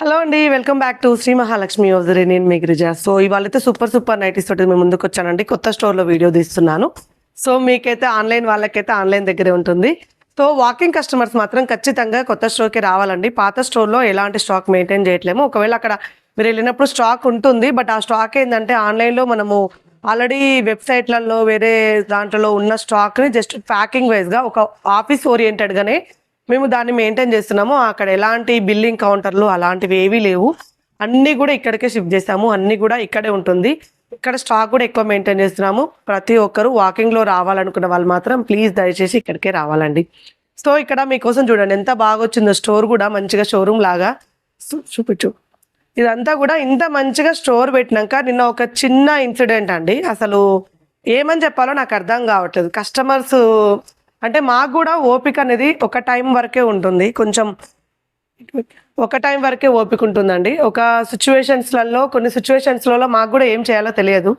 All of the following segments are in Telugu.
హలో అండి welcome back to Shri Mahalakshmi యోజరి నేను మీ గిరిజ. సో ఇవాళైతే సూపర్ సూపర్ నైటీస్ తోటి మేము ముందుకు వచ్చానండి. కొత్త స్టోర్లో వీడియో తీస్తున్నాను. సో మీకైతే ఆన్లైన్ వాళ్ళకైతే ఆన్లైన్ దగ్గరే ఉంటుంది. సో వాకింగ్ కస్టమర్స్ మాత్రం ఖచ్చితంగా కొత్త స్టోర్కి రావాలండి. పాత స్టోర్లో ఎలాంటి స్టాక్ మెయింటైన్ చేయట్లేము. ఒకవేళ అక్కడ మీరు వెళ్ళినప్పుడు స్టాక్ ఉంటుంది. బట్ ఆ స్టాక్ ఏంటంటే ఆన్లైన్లో మనము ఆల్రెడీ వెబ్సైట్లలో వేరే దాంట్లో ఉన్న స్టాక్ని జస్ట్ ప్యాకింగ్ వైజ్గా ఒక ఆఫీస్ ఓరియంటెడ్గానే మేము దాన్ని మెయింటైన్ చేస్తున్నాము. అక్కడ ఎలాంటి బిల్లింగ్ కౌంటర్లు అలాంటివి ఏవీ లేవు. అన్నీ కూడా ఇక్కడికే షిఫ్ట్ చేస్తాము. అన్నీ కూడా ఇక్కడే ఉంటుంది. ఇక్కడ స్టాక్ కూడా ఎక్కువ మెయింటైన్ చేస్తున్నాము. ప్రతి ఒక్కరు వాకింగ్లో రావాలనుకున్న వాళ్ళు మాత్రం ప్లీజ్ దయచేసి ఇక్కడికే రావాలండి. సో ఇక్కడ మీకోసం చూడండి. ఎంత బాగా వచ్చిందో స్టోర్ కూడా మంచిగా షోరూమ్ లాగా చూపించు. ఇదంతా కూడా ఇంత మంచిగా స్టోర్ పెట్టినాక నిన్న ఒక చిన్న ఇన్సిడెంట్ అండి. అసలు ఏమని చెప్పాలో నాకు అర్థం కావట్లేదు. కస్టమర్స్ అంటే మాకు కూడా ఓపిక అనేది ఒక టైం వరకే ఉంటుంది. కొంచెం ఒక టైం వరకే ఓపిక ఉంటుందండి. ఒక సిచ్యువేషన్స్లలో కొన్ని సిచ్యువేషన్స్లలో మాకు కూడా ఏం చేయాలో తెలియదు.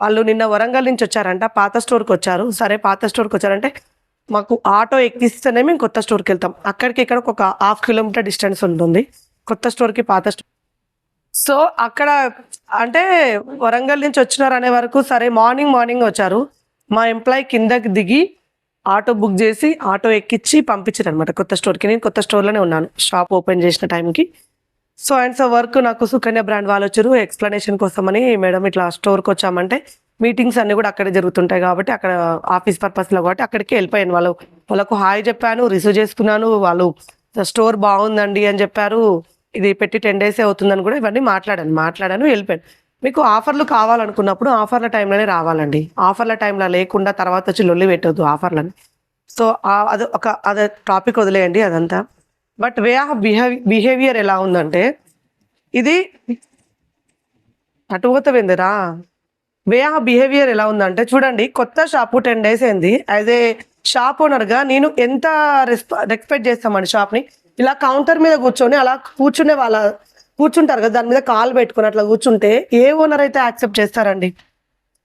వాళ్ళు నిన్న వరంగల్ నుంచి వచ్చారంట పాత స్టోర్కి వచ్చారు. సరే పాత స్టోర్కి వచ్చారంటే మాకు ఆటో ఎక్కిస్తేనే మేము కొత్త స్టోర్కి వెళ్తాం. అక్కడికి ఇక్కడ ఒక హాఫ్ కిలోమీటర్ డిస్టెన్స్ ఉంటుంది. కొత్త స్టోర్కి పాత స్టోర్ సో అక్కడ అంటే వరంగల్ నుంచి వచ్చినారు అనే వరకు సరే మార్నింగ్ మార్నింగ్ వచ్చారు. మా ఎంప్లాయీ కిందకి దిగి ఆటో బుక్ చేసి ఆటో ఎక్కించి పంపించారు అనమాట కొత్త స్టోర్కి. నేను కొత్త స్టోర్లోనే ఉన్నాను. షాప్ ఓపెన్ చేసిన టైంకి. సో అండ్ సో వర్క్ నాకు సుకన్య బ్రాండ్ వాళ్ళు వచ్చారు. ఎక్స్ప్లెనేషన్ కోసమని మేడం ఇట్లా స్టోర్కి వచ్చామంటే మీటింగ్స్ అన్నీ కూడా అక్కడే జరుగుతుంటాయి కాబట్టి అక్కడ ఆఫీస్ పర్పస్లో కాబట్టి అక్కడికి వెళ్ళిపోయాను. వాళ్ళు వాళ్ళకు హాయ్ చెప్పాను రిసీవ్ చేసుకున్నాను. వాళ్ళు స్టోర్ బాగుందండి అని చెప్పారు. ఇది పెట్టి టెన్ డేసే అవుతుందని కూడా ఇవన్నీ మాట్లాడాను మాట్లాడాను వెళ్ళిపోయాను. మీకు ఆఫర్లు కావాలనుకున్నప్పుడు ఆఫర్ల టైంలోనే రావాలండి. ఆఫర్ల టైంలో లేకుండా తర్వాత వచ్చి లొల్లి పెట్టద్దు ఆఫర్లని. సో అది ఒక అదే టాపిక్ వదిలేయండి అదంతా. But way of behave behaviour ఎలా ఉందంటే ఇది అటుపోతవేందిరా వే ఆఫ్ బిహేవియర్ ఎలా ఉందంటే చూడండి కొత్త షాపు టెన్ డేస్ అయింది. యాజ్ ఏ షాప్ ఓనర్గా నేను ఎంత రెస్ప రెస్పెక్ట్ చేస్తామండి షాప్ని? ఇలా కౌంటర్ మీద కూర్చొని అలా కూర్చునే వాళ్ళ కూర్చుంటారు కదా దాని మీద కాలు పెట్టుకుని అట్లా కూర్చుంటే ఏ ఓనర్ అయితే యాక్సెప్ట్ చేస్తారండి?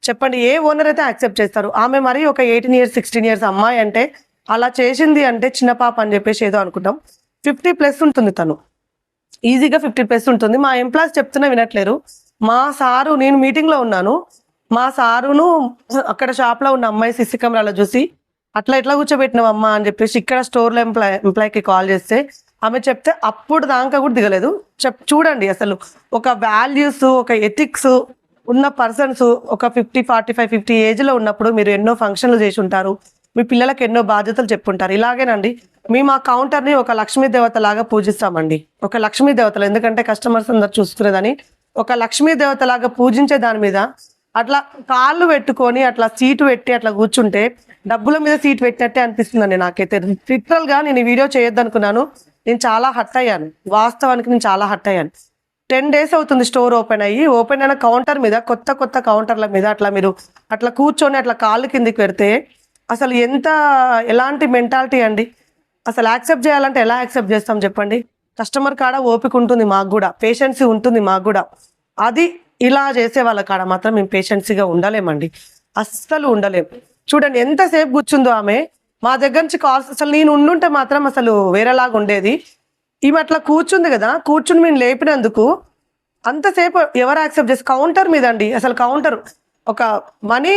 చెప్పండి ఏ ఓనర్ అయితే యాక్సెప్ట్ చేస్తారు? ఆమె మరి ఒక ఎయిటీన్ ఇయర్స్ సిక్స్టీన్ ఇయర్స్ అమ్మాయి అంటే అలా చేసింది అంటే చిన్న పాప అని చెప్పేసి ఏదో అనుకుంటాం. ఫిఫ్టీ ప్లస్ ఉంటుంది తను. ఈజీగా ఫిఫ్టీ ప్లస్ ఉంటుంది. మా ఎంప్లాయీస్ చెప్తున్నా వినట్లేరు. మా సారు నేను మీటింగ్లో ఉన్నాను. మా సారును అక్కడ షాప్లో ఉన్న అమ్మాయి సిసి కెమెరాలో చూసి అట్లా ఎట్లా కూర్చోబెట్టినావు అమ్మ అని చెప్పేసి ఇక్కడ స్టోర్లో ఎంప్లాయ్ ఎంప్లాయ్కి కాల్ చేస్తే ఆమె చెప్తే అప్పుడు దాకా కూడా దిగలేదు. చెప్ చూడండి అసలు ఒక వాల్యూస్ ఒక ఎథిక్స్ ఉన్న పర్సన్స్ ఒక ఫిఫ్టీ ఫార్టీ ఫైవ్ ఫిఫ్టీ ఏజ్లో ఉన్నప్పుడు మీరు ఎన్నో ఫంక్షన్లు చేసి ఉంటారు. మీ పిల్లలకు ఎన్నో బాధ్యతలు చెప్పుంటారు ఇలాగేనండి. మేము ఆ కౌంటర్ని ఒక లక్ష్మీ దేవత లాగా పూజిస్తామండి. ఒక లక్ష్మీ దేవతలు. ఎందుకంటే కస్టమర్స్ అందరు చూసుకునేదని ఒక లక్ష్మీ దేవత లాగా పూజించే దాని మీద అట్లా కాళ్ళు పెట్టుకొని అట్లా సీటు పెట్టి అట్లా కూర్చుంటే డబ్బుల మీద సీట్ పెట్టినట్టే అనిపిస్తుందండి నాకైతే. లిటరల్గా నేను ఈ వీడియో చేయొద్దనుకున్నాను. నేను చాలా హట్ అయ్యాను. వాస్తవానికి నేను చాలా హట్ అయ్యాను. టెన్ డేస్ అవుతుంది స్టోర్ ఓపెన్ అయ్యి ఓపెన్ అయిన కౌంటర్ మీద కొత్త కొత్త కౌంటర్ల మీద అట్లా మీరు అట్లా కూర్చొని అట్లా కాళ్ళు కిందికి పెడితే అసలు ఎంత ఎలాంటి మెంటాలిటీ అండి? అసలు యాక్సెప్ట్ చేయాలంటే ఎలా యాక్సెప్ట్ చేస్తాం చెప్పండి? కస్టమర్ కాడ ఓపిక ఉంటుంది మాకు కూడా పేషెన్సీ ఉంటుంది మాకు కూడా. అది ఇలా చేసే వాళ్ళ కాడ మాత్రం మేము పేషెన్సీగా ఉండలేమండి. అస్సలు ఉండలేం. చూడండి ఎంతసేపు కూర్చుందో ఆమె మా దగ్గర నుంచి కాల్స్ అసలు నేను ఉండుంటే మాత్రం అసలు వేరేలాగా ఉండేది. ఈమె అట్లా కూర్చుంది కదా కూర్చుని మేము లేపినందుకు అంతసేపు ఎవరు యాక్సెప్ట్ చేసి కౌంటర్ మీద అండి అసలు కౌంటర్ ఒక మనీ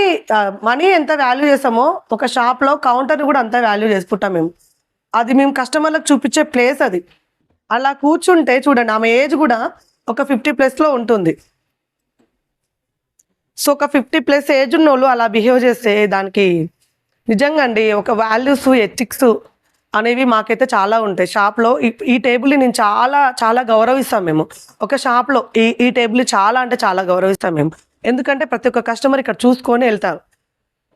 మనీ ఎంత వాల్యూ చేసామో ఒక షాప్లో కౌంటర్ని కూడా అంత వాల్యూ చేసుకుంటాం మేము. అది మేము కస్టమర్లకు చూపించే ప్లేస్ అది. అలా కూర్చుంటే చూడండి ఆమె ఏజ్ కూడా ఒక ఫిఫ్టీ ప్లస్లో ఉంటుంది. సో ఒక ఫిఫ్టీ ప్లస్ ఏజ్ ఉన్న వాళ్ళు అలా బిహేవ్ చేస్తే దానికి నిజంగా అండి ఒక వాల్యూస్ ఎథిక్స్ అనేవి మాకైతే చాలా ఉంటాయి. షాప్లో ఈ ఈ టేబుల్ని నేను చాలా చాలా గౌరవిస్తాం మేము. ఒక షాప్లో ఈ ఈ టేబుల్ చాలా అంటే చాలా గౌరవిస్తాం మేము. ఎందుకంటే ప్రతి ఒక్క కస్టమర్ ఇక్కడ చూసుకొని వెళ్తారు.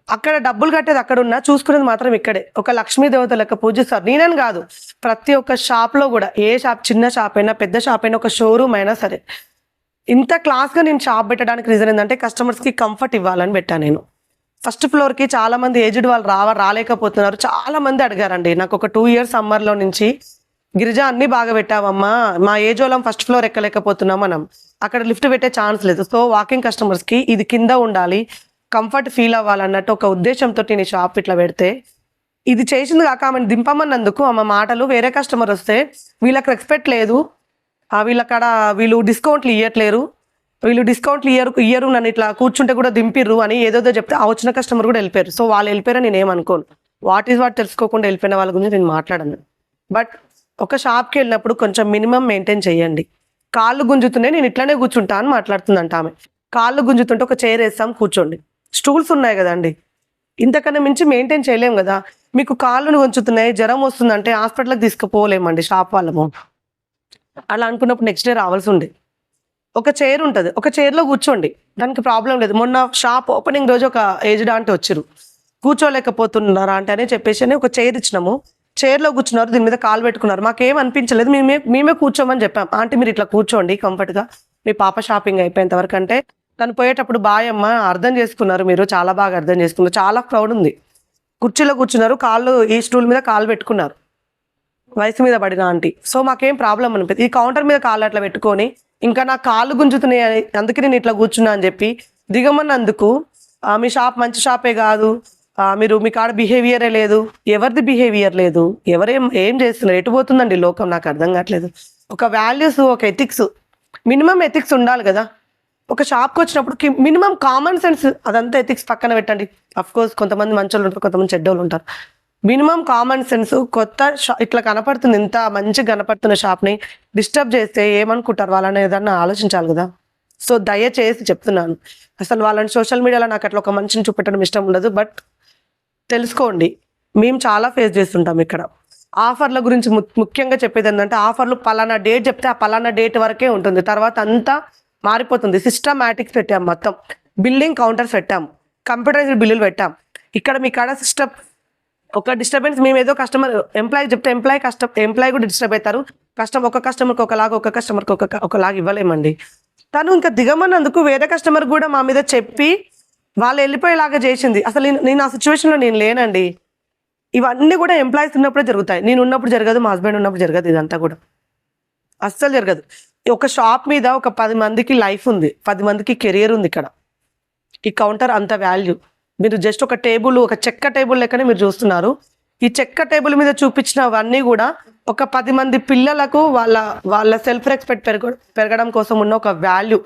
అక్కడ డబ్బులు కట్టేది అక్కడ ఉన్నా చూసుకునేది మాత్రం ఇక్కడే. ఒక లక్ష్మీ దేవత లెక్క పూజిస్తారు. నేనని కాదు. ప్రతి ఒక్క షాప్లో కూడా ఏ షాప్ చిన్న షాప్ అయినా పెద్ద షాప్ అయినా ఒక షోరూమ్ అయినా సరే. ఇంత క్లాస్గా నేను షాప్ పెట్టడానికి రీజన్ ఏంటంటే కస్టమర్స్కి కంఫర్ట్ ఇవ్వాలని పెట్టాను నేను. ఫస్ట్ ఫ్లోర్కి చాలా మంది ఏజ్డ్ వాళ్ళు రావ రాలేకపోతున్నారు. చాలా మంది అడిగారండి. నాకు ఒక టూ ఇయర్స్ సమ్మర్లో నుంచి గిరిజ అన్ని బాగా పెట్టావమ్మా. మా ఏజ్ వాళ్ళం ఫస్ట్ ఫ్లోర్ ఎక్కలేకపోతున్నాం మనం అక్కడ లిఫ్ట్ పెట్టే ఛాన్స్ లేదు. సో వాకింగ్ కస్టమర్స్కి ఇది కింద ఉండాలి. కంఫర్ట్ ఫీల్ అవ్వాలన్నట్టు ఒక ఉద్దేశంతో నేను షాప్ ఇట్లా పెడితే ఇది చేసింది కాక ఆమెను దింపమన్నందుకు ఆమె మాటలు వేరే కస్టమర్ వస్తే వీళ్ళకి రెస్పెక్ట్ లేదు. వీళ్ళక్కడ వీళ్ళు డిస్కౌంట్లు ఇవ్వట్లేరు వీళ్ళు డిస్కౌంట్లు ఇయ్యరు ఇయ్యరు నన్ను ఇట్లా కూర్చుంటే కూడా దింపిర్రు అని ఏదోదో చెప్తే ఆ వచ్చిన కస్టమర్ కూడా వెళ్ళిపోయారు. సో వాళ్ళు వెళ్ళిపోయారని నేను ఏమనుకోను వాట్ ఈస్ వాట్ తెలుసుకోకుండా వెళ్ళిపోయిన వాళ్ళ గురించి నేను మాట్లాడను. బట్ ఒక షాప్కి వెళ్ళినప్పుడు కొంచెం మినిమం మెయింటైన్ చేయండి. కాళ్ళు గుంజుతున్నాయి నేను ఇట్లానే కూర్చుంటా అని మాట్లాడుతుందంట ఆమె. కాళ్ళు గుంజుతుంటే ఒక చైర్ వేస్తాం కూర్చోండి. స్టూల్స్ ఉన్నాయి కదండి. ఇంతకన్నా మించి మెయింటైన్ చేయలేము కదా. మీకు కాళ్ళు గుంజుతున్నాయి జ్వరం వస్తుందంటే హాస్పిటల్కి తీసుకుపోలేమండి షాప్ వాళ్ళము. అలా అనుకున్నప్పుడు నెక్స్ట్ డే రావాల్సి ఉండే. ఒక చైర్ ఉంటుంది. ఒక చైర్లో కూర్చోండి. దానికి ప్రాబ్లం లేదు. మొన్న షాప్ ఓపెనింగ్ రోజు ఒక ఏజ్డ్ ఆంటీ వచ్చారు కూర్చోలేకపోతున్నారా అంటే అని చెప్పేసి అని ఒక చైర్ ఇచ్చినాము. చైర్లో కూర్చున్నారు. దీని మీద కాలు పెట్టుకున్నారు. మాకేం అనిపించలేదు. మేమే మేమే కూర్చోమని చెప్పాం. ఆంటీ మీరు ఇట్లా కూర్చోండి కంఫర్ట్గా మీ పాప షాపింగ్ అయిపోయేంత వరకు. అంటే తను పోయేటప్పుడు బాయ్ అమ్మ అర్థం చేసుకున్నారు మీరు. చాలా బాగా అర్థం చేసుకున్నారు. చాలా క్రౌడ్ ఉంది. కుర్చీలో కూర్చున్నారు. కాళ్ళు ఈ స్టూల్ మీద కాలు పెట్టుకున్నారు. వయసు మీద పడిన ఆంటీ. సో మాకేం ప్రాబ్లం అనిపించింది ఈ కౌంటర్ మీద కాళ్ళు అట్లా పెట్టుకొని ఇంకా నా కాళ్ళు గుంజుతున్నాయి అని- అందుకే నేను ఇట్లా కూర్చున్నా అని చెప్పి దిగమన్నందుకు మీ షాప్ మంచి షాపే కాదు. మీరు మీ కాడ బిహేవియరే లేదు. ఎవరిది బిహేవియర్ లేదు? ఎవరేం ఏం చేస్తున్నారు? ఎటు పోతుందండి లోకం? నాకు అర్థం కావట్లేదు. ఒక వాల్యూస్ ఒక ఎథిక్స్ మినిమం ఎథిక్స్ ఉండాలి కదా. ఒక షాప్కి వచ్చినప్పుడు మినిమం కామన్ సెన్స్ అదంతా ఎథిక్స్ పక్కన పెట్టండి. అఫ్ కోర్స్ కొంతమంది మంచోళ్ళు ఉంటారు కొంతమంది చెడ్డోళ్ళు ఉంటారు. మినిమం కామన్ సెన్స్ కొత్త షా ఇట్లా కనపడుతుంది ఇంత మంచిగా కనపడుతున్న షాప్ని డిస్టర్బ్ చేస్తే ఏమనుకుంటారు? వాళ్ళని ఏదన్నా ఆలోచించాలి కదా. సో దయచేసి చెప్తున్నాను. అసలు వాళ్ళని సోషల్ మీడియాలో నాకు అట్లా ఒక మనిషిని చూపెట్టడం ఇష్టం ఉండదు బట్ తెలుసుకోండి. మేము చాలా ఫేస్ చేస్తుంటాం ఇక్కడ. ఆఫర్ల గురించి ము- ముఖ్యంగా చెప్పేది ఏంటంటే ఆఫర్లు పలానా డేట్ చెప్తే ఆ పలానా డేట్ వరకే ఉంటుంది. తర్వాత అంతా మారిపోతుంది. సిస్టమాటిక్స్ పెట్టాం మొత్తం. బిల్లింగ్ కౌంటర్స్ పెట్టాం. కంప్యూటరైజ్డ్ బిల్లులు పెట్టాం. ఇక్కడ మీ కాడ సిస్టమ్ ఒక డిస్టర్బెన్స్ మేము ఏదో కస్టమర్ ఎంప్లాయీ చెప్తే ఎంప్లాయీ కష్టం ఎంప్లాయీ కూడా డిస్టర్బ్ అవుతారు. కస్టమర్ ఒక కస్టమర్కి ఒకలాగా ఒక కస్టమర్కి ఒక ఒకలాగా ఇవ్వలేమండి. తను ఇంకా దిగమన్నందుకు వేరే కస్టమర్ కూడా మా మీద చెప్పి వాళ్ళు వెళ్ళిపోయేలాగా చేసింది. అసలు నేను- నేను ఆ సిచ్యువేషన్లో నేను లేనండి. ఇవన్నీ కూడా ఎంప్లాయీస్ ఉన్నప్పుడే జరుగుతాయి. నేను ఉన్నప్పుడు జరగదు మా హస్బెండ్ ఉన్నప్పుడు జరగదు ఇదంతా కూడా. అస్సలు జరగదు. ఒక షాప్ మీద ఒక పది మందికి లైఫ్ ఉంది. పది మందికి కెరియర్ ఉంది ఇక్కడ. ఈ కౌంటర్ అంత వాల్యూ మీరు జస్ట్ ఒక టేబుల్ ఒక చెక్క టేబుల్ లెక్కనే మీరు చూస్తున్నారు. ఈ చెక్క టేబుల్ మీద చూపించినవన్నీ కూడా ఒక పది మంది పిల్లలకు వాళ్ళ వాళ్ళ సెల్ఫ్ రెస్పెక్ట్ పెరగ పెరగడం కోసం ఉన్న ఒక వాల్యూ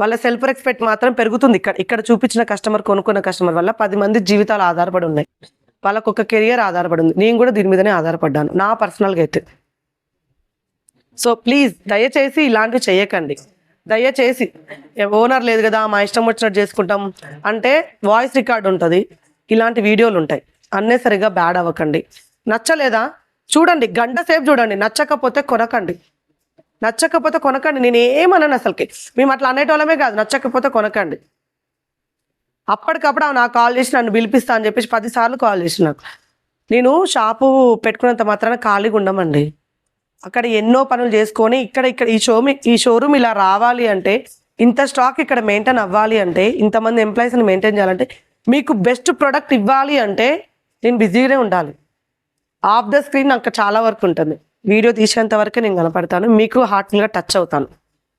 వాళ్ళ సెల్ఫ్ రెస్పెక్ట్ మాత్రం పెరుగుతుంది ఇక్కడ. ఇక్కడ చూపించిన కస్టమర్ కొనుక్కున్న కస్టమర్ వల్ల పది మంది జీవితాలు ఆధారపడి ఉన్నాయి. వాళ్ళకు ఒక కెరియర్ ఆధారపడి ఉంది. నేను కూడా దీని మీదనే ఆధారపడ్డాను. నా పర్సనల్గా అయితే సో ప్లీజ్ దయచేసి ఇలాంటివి చేయకండి. దయచేసి ఓనర్ లేదు కదా మా ఇష్టం వచ్చినట్టు చేసుకుంటాం అంటే వాయిస్ రికార్డ్ ఉంటుంది. ఇలాంటి వీడియోలు ఉంటాయి. అన్నెసరిగా బ్యాడ్ అవ్వకండి. నచ్చలేదా? చూడండి గంట సేపు చూడండి. నచ్చకపోతే కొనకండి. నచ్చకపోతే కొనకండి. నేను ఏమన్నాను అసలుకి? మేము అట్లా అనేటోళ్ళమే కాదు. నచ్చకపోతే కొనకండి. అప్పటికప్పుడు ఆ నాకు కాల్ చేసి నన్ను పిలిపిస్తా అని చెప్పేసి పదిసార్లు కాల్ చేసి నాకు. నేను షాపు పెట్టుకున్నంత మాత్రాన ఖాళీగా ఉండమండి. అక్కడ ఎన్నో పనులు చేసుకొని ఇక్కడ ఇక్కడ ఈ షో ఈ షోరూమ్ ఇలా రావాలి అంటే ఇంత స్టాక్ ఇక్కడ మెయింటైన్ అవ్వాలి అంటే ఇంతమంది ఎంప్లాయీస్ని మెయింటైన్ చేయాలంటే మీకు బెస్ట్ ప్రొడక్ట్ ఇవ్వాలి అంటే నేను బిజీగానే ఉండాలి. ఆఫ్ ద స్క్రీన్ నాకు చాలా వరకు ఉంటుంది. వీడియో తీసేంత వరకే నేను కనపడతాను. మీకు హార్ట్ఫుల్గా టచ్ అవుతాను.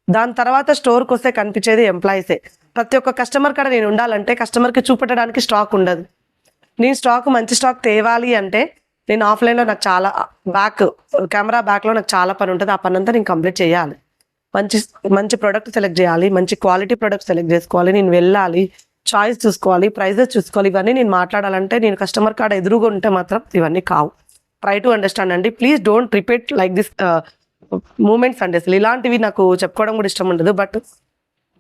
దాని తర్వాత స్టోర్కి వస్తే కనిపించేది ఎంప్లాయీసే ప్రతి ఒక్క కస్టమర్ కాడ నేను ఉండాలంటే కస్టమర్కి చూపెట్టడానికి స్టాక్ ఉండదు. నేను స్టాక్ మంచి స్టాక్ తేవాలి అంటే నేను ఆఫ్లైన్లో నాకు చాలా బ్యాక్ కెమెరా బ్యాక్లో నాకు చాలా పని ఉంటుంది. ఆ పని అంతా నేను కంప్లీట్ చేయాలి. మంచి మంచి ప్రోడక్ట్ సెలెక్ట్ చేయాలి. మంచి క్వాలిటీ ప్రోడక్ట్ సెలెక్ట్ చేసుకోవాలి. నేను వెళ్ళాలి. చాయిస్ చూసుకోవాలి. ప్రైజెస్ చూసుకోవాలి. ఇవన్నీ నేను మాట్లాడాలంటే నేను కస్టమర్ కార్డ్ ఎదురుగా ఉంటే మాత్రం ఇవన్నీ కావు. ట్రై టు అండర్స్టాండ్ అండి. Please don't repeat like this moments అండి అసలు ఇలాంటివి నాకు చెప్పుకోవడం కూడా ఇష్టం ఉండదు. బట్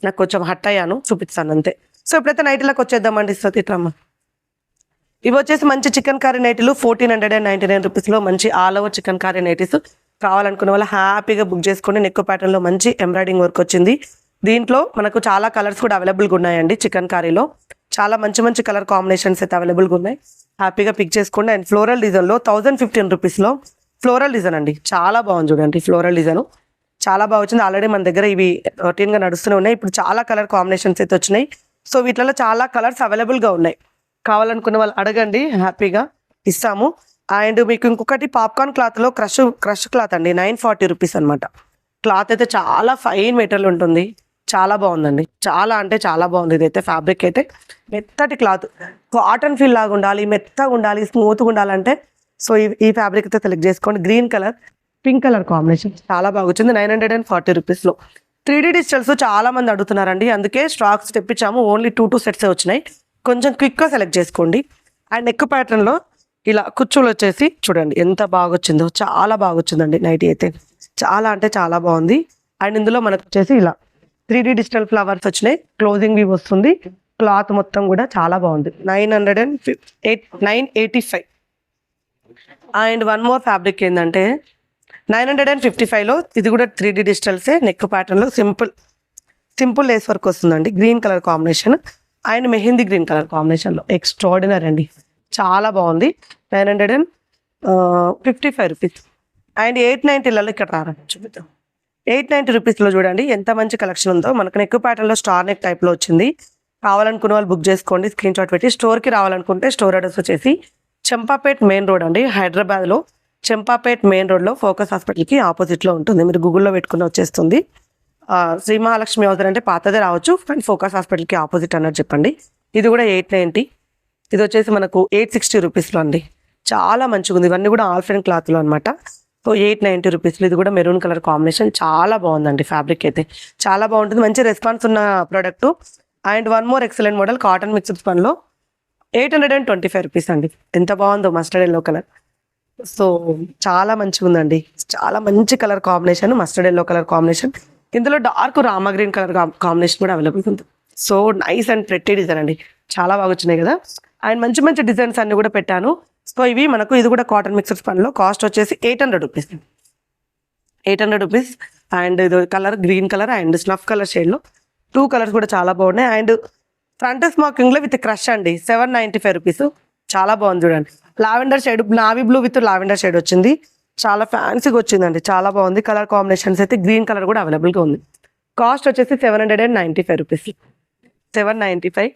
నాకు కొంచెం హట్ అయ్యాను. చూపిస్తాను అంతే. సో ఎప్పుడైతే నైట్లోకి వచ్చేద్దామండి సతీట్రమ్మ ఇవి వచ్చేసి మంచి చికెన్ కర్రీ నైటీలు fourteen hundred and ninety nine రూపీస్లో మంచి all over chicken curry nighties కావాలనుకున్న వాళ్ళు హ్యాపీగా బుక్ చేసుకోండి నెక్కు ప్యాటర్న్లో మంచి ఎంబ్రాయిడింగ్ వర్క్ వచ్చింది. దీంట్లో మనకు చాలా కలర్స్ కూడా అవైలబుల్గా ఉన్నాయండి చికెన్ కర్రీలో చాలా మంచి మంచి కలర్ కాంబినేషన్స్ అయితే అవైలబుల్గా ఉన్నాయి. హ్యాపీగా పిక్ చేసుకోండి. అండ్ ఫ్లోరల్ డిజైన్లో థౌజండ్ ఫిఫ్టీన్ రూపీస్లో ఫ్లోరల్ డిజైన్ అండి. చాలా బాగుంది చూడండి ఫ్లోరల్ డిజైన్ చాలా బాగా వచ్చింది. ఆల్రెడీ మన దగ్గర ఇవి రొటీన్గా నడుస్తూనే ఉన్నాయి. ఇప్పుడు చాలా కలర్ కాంబినేషన్స్ అయితే వచ్చినాయి. సో వీటిలో చాలా కలర్స్ అవైలబుల్గా ఉన్నాయి. కావాలనుకున్న వాళ్ళు అడగండి హ్యాపీగా ఇస్తాము. అండ్ మీకు ఇంకొకటి పాప్కార్న్ క్లాత్లో క్రష్ క్రష్ క్లాత్ అండి నైన్ ఫార్టీ రూపీస్ అనమాట క్లాత్ అయితే చాలా ఫైన్ మెటీరియల్ ఉంటుంది చాలా బాగుందండి. చాలా అంటే చాలా బాగుంది ఇదైతే ఫ్యాబ్రిక్ అయితే. మెత్తటి క్లాత్ కాటన్ ఫీల్ లాగా ఉండాలి మెత్తగా ఉండాలి స్మూత్గా ఉండాలంటే సో ఈ ఈ ఫ్యాబ్రిక్ అయితే సెలెక్ట్ చేసుకోండి. Green colour pink colour combination చాలా బాగా వచ్చింది నైన్ హండ్రెడ్ అండ్ ఫార్టీ రూపీస్లో. త్రీ డీ డిజిటల్స్ చాలా మంది అడుగుతున్నారండి అందుకే స్టాక్స్ తెప్పించాము ఓన్లీ టూ టూ సెట్స్ వచ్చినాయి. కొంచెం క్విక్గా సెలెక్ట్ చేసుకోండి. అండ్ నెక్ ప్యాటర్న్లో ఇలా కుచ్చులు వచ్చేసి చూడండి ఎంత బాగా వచ్చిందో చాలా బాగా వచ్చిందండి నైటీ అయితే. చాలా అంటే చాలా బాగుంది. అండ్ ఇందులో మనకు వచ్చేసి ఇలా త్రీ డీ డిజిటల్ ఫ్లవర్స్ వచ్చినాయి. క్లోజింగ్ వ్యూ వస్తుంది. క్లాత్ మొత్తం కూడా చాలా బాగుంది. Nine hundred and eight nine eighty five and one more fabric ఏంటంటే నైన్ హండ్రెడ్ అండ్ ఫిఫ్టీ ఫైవ్లో ఇది కూడా త్రీ డీ డిజిటల్సే నెక్ ప్యాటర్న్లో సింపుల్ సింపుల్ లేస్ వర్క్ వస్తుందండి. Green colour combination and mehndi green colour కాంబినేషన్లో ఎక్స్ట్రాడినరీ అండి. చాలా బాగుంది. Nine hundred and fifty five rupees and eight నైంటీలలో ఇక్కడ రారండి. చూపిద్దాం. ఎయిట్ నైంటీ రూపీస్లో చూడండి. ఎంత మంచి కలెక్షన్ ఉందో. మనకు నెక్ ప్యాటర్న్లో స్టార్ నెక్ టైప్లో వచ్చింది. కావాలనుకున్న వాళ్ళు బుక్ చేసుకోండి. స్క్రీన్ షాట్ పెట్టి స్టోర్కి రావాలనుకుంటే స్టోర్ అడ్రస్ వచ్చేసి చెంపాపేట్ మెయిన్ రోడ్ అండి. హైదరాబాద్లో చెంపాపేట్ మెయిన్ రోడ్లో ఫోకస్ హాస్పిటల్కి ఆపోజిట్లో ఉంటుంది. మీరు గూగుల్లో పెట్టుకుని వచ్చేస్తుంది. శ్రీ మహాలక్ష్మి హౌస్ అంటే పాతదే రావచ్చు. కానీ ఫోకస్ హాస్పిటల్కి ఆపోజిట్ అన్నట్టు చెప్పండి. ఇది కూడా ఎయిట్ నైంటీ ఇది వచ్చేసి మనకు ఎయిట్ సిక్స్టీ రూపీస్లో అండి. చాలా మంచిగా ఉంది ఇవన్నీ కూడా ఆల్ఫ్రెండ్ క్లాత్లో అనమాట సో ఎయిట్ నైంటీ రూపీస్లో ఇది కూడా మెరూన్ కలర్ కాంబినేషన్. చాలా బాగుందండి ఫ్యాబ్రిక్ అయితే. చాలా బాగుంటుంది. మంచి రెస్పాన్స్ ఉన్న product and one more excellent model cotton mixed పన్లో eight hundred and twenty five rupees అండి. ఎంత బాగుందో మస్టర్డ్ ఎల్లో కలర్. సో చాలా మంచిగా ఉందండి చాలా మంచి colour combination. Mustard yellow colour combination. ఇందులో dark rama green colour combination కూడా అవైలబుల్ ఉంది. So nice and pretty design అండి. చాలా బాగా వచ్చినాయి కదా. అండ్ మంచి మంచి డిజైన్స్ అన్ని కూడా పెట్టాను. సో ఇవి మనకు ఇది కూడా కాటన్ మిక్సర్స్ పనిలో. కాస్ట్ వచ్చేసి eight hundred rupees eight hundred rupees and ఇది colour green colour and snuff colour షేడ్లో టూ కలర్స్ కూడా చాలా బాగున్నాయి. అండ్ ఫ్రంట్ స్మాకింగ్లో విత్ క్రష్ అండి. సెవెన్ నైంటీ ఫైవ్ రూపీస్ చాలా బాగుంది చూడండి. Lavender shade navy blue with lavender shade వచ్చింది. చాలా ఫ్యాన్సీగా వచ్చిందండి. చాలా బాగుంది. కలర్ కాంబినేషన్స్ అయితే గ్రీన్ కలర్ కూడా అవైలబుల్గా ఉంది. కాస్ట్ వచ్చేసి seven hundred and ninety five rupees seven ninety five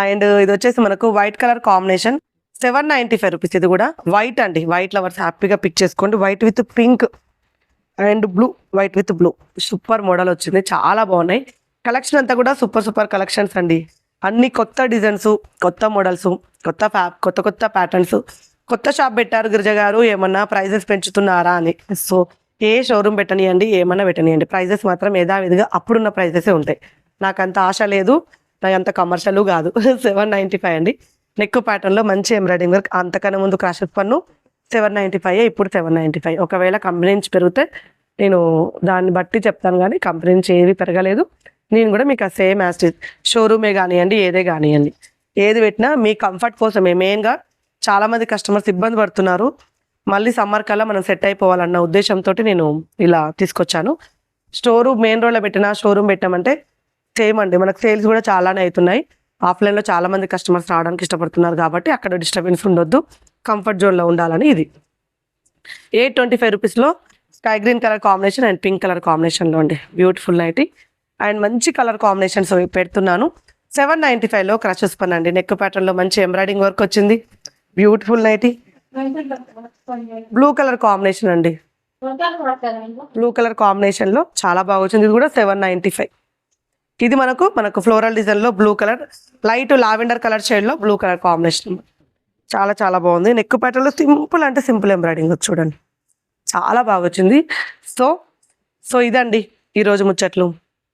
and ఇది వచ్చేసి మనకు white colour combination seven ninety five rupees ఇది కూడా. వైట్ అండి. వైట్ లవర్స్ హ్యాపీగా పిక్ చేసుకోండి. White with pink and blue white with blue super model వచ్చింది. చాలా బాగున్నాయి. కలెక్షన్ అంతా కూడా సూపర్ సూపర్ కలెక్షన్స్ అండి. అన్ని కొత్త డిజైన్స్ కొత్త మోడల్స్ కొత్త ఫ్యా కొత్త కొత్త ప్యాటర్న్స్ కొత్త షాప్ పెట్టారు గిరిజ గారు ఏమన్నా ప్రైజెస్ పెంచుతున్నారా అని. సో ఏ షోరూమ్ పెట్టనియండి ఏమన్నా పెట్టనియండి. ప్రైజెస్ మాత్రం యథావిధిగా అప్పుడున్న ప్రైజెసే ఉంటాయి. నాకు అంత ఆశ లేదు నాకు అంత కమర్షియల్ కాదు. సెవెన్ నైంటీ ఫైవ్ అండి. నెక్ ప్యాటర్న్లో మంచి ఎంబ్రాయిడింగ్ వర్క్ అంతకన్నా ముందు క్రాషెస్ పన్ను సెవెన్ నైంటీ ఫైవ్ ఇప్పుడు సెవెన్ నైంటీ ఫైవ్ ఒకవేళ కంపెనీ నుంచి పెరిగితే నేను దాన్ని బట్టి చెప్తాను కానీ కంపెనీ నుంచి ఏవి పెరగలేదు. నేను కూడా మీకు ఆ సేమ్ యాస్టిస్ షోరూమే కానివ్వండి ఏదే కానివ్వండి ఏది పెట్టినా మీ కంఫర్ట్ కోసమే. మెయిన్గా చాలామంది కస్టమర్స్ ఇబ్బంది పడుతున్నారు. మళ్ళీ సమ్మర్ కల్లా మనం సెట్ అయిపోవాలన్న ఉద్దేశంతో నేను ఇలా తీసుకొచ్చాను. స్టోరు మెయిన్ రోడ్లో పెట్టినా షోరూమ్ పెట్టామంటే సేమ్ అండి. మనకు సేల్స్ కూడా చాలానే అవుతున్నాయి. ఆఫ్లైన్లో చాలా మంది కస్టమర్స్ రావడానికి ఇష్టపడుతున్నారు కాబట్టి అక్కడ డిస్టర్బెన్స్ ఉండొద్దు. కంఫర్ట్ జోన్లో ఉండాలని ఇది. ఎయిట్ ట్వంటీ ఫైవ్ రూపీస్లో sky green colour combination and pink colour కాంబినేషన్లో అండి. బ్యూటిఫుల్ నైటీ అండ్ మంచి కలర్ కాంబినేషన్స్ పెడుతున్నాను. సెవెన్ నైంటీ ఫైవ్లో క్రషెస్ పని అండి నెక్ ప్యాటర్న్లో మంచి ఎంబ్రాయిడింగ్ వర్క్ వచ్చింది. Beautiful nighty blue colour combination అండి. బ్లూ కలర్ కాంబినేషన్లో చాలా బాగా వచ్చింది. ఇది కూడా సెవెన్ నైంటీ ఫైవ్ ఇది మనకు మనకు ఫ్లోరల్ డిజైన్లో blue colour light lavender colour షేడ్లో బ్లూ కలర్ కాంబినేషన్ చాలా చాలా బాగుంది. నెక్ ప్యాటర్న్లో సింపుల్ అంటే సింపుల్ ఎంబ్రాయిడింగ్ వచ్చి చూడండి. చాలా బాగా వచ్చింది. సో సో ఇదండి ఈరోజు ముచ్చట్లు.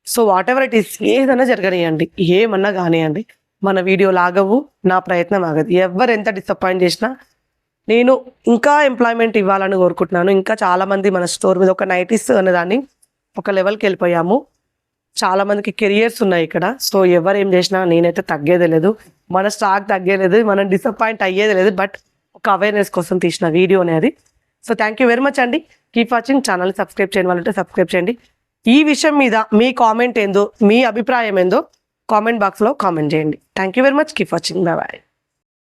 So whatever it is ఏదైనా జరగనియండి. ఏమన్నా కానివ్వండి మన వీడియో లాగవు నా ప్రయత్నం ఆగదు. ఎవరు ఎంత డిసప్పాయింట్ చేసినా నేను ఇంకా ఎంప్లాయ్మెంట్ ఇవ్వాలని కోరుకుంటున్నాను. ఇంకా చాలామంది మన స్టోర్ మీద ఒక నైటీస్ అనేదాన్ని ఒక లెవెల్కి వెళ్ళిపోయాము. చాలామందికి కెరియర్స్ ఉన్నాయి ఇక్కడ. సో ఎవరు ఏం చేసినా నేనైతే తగ్గేదే లేదు. మన స్టాక్ తగ్గేలేదు మనం డిసప్పాయింట్ అయ్యేది లేదు. బట్ ఒక అవేర్నెస్ కోసం తీసిన వీడియో అనేది so thank you very much అండి. కీప్ వాచింగ్ ఛానల్ సబ్స్క్రైబ్ చేయని వాళ్ళంటే సబ్స్క్రైబ్ చేయండి. ఈ విషయం మీద మీ కామెంట్ ఏందో మీ అభిప్రాయం ఏందో కామెంట్ బాక్స్లో కామెంట్ చేయండి. Thank you very much keep watching bye bye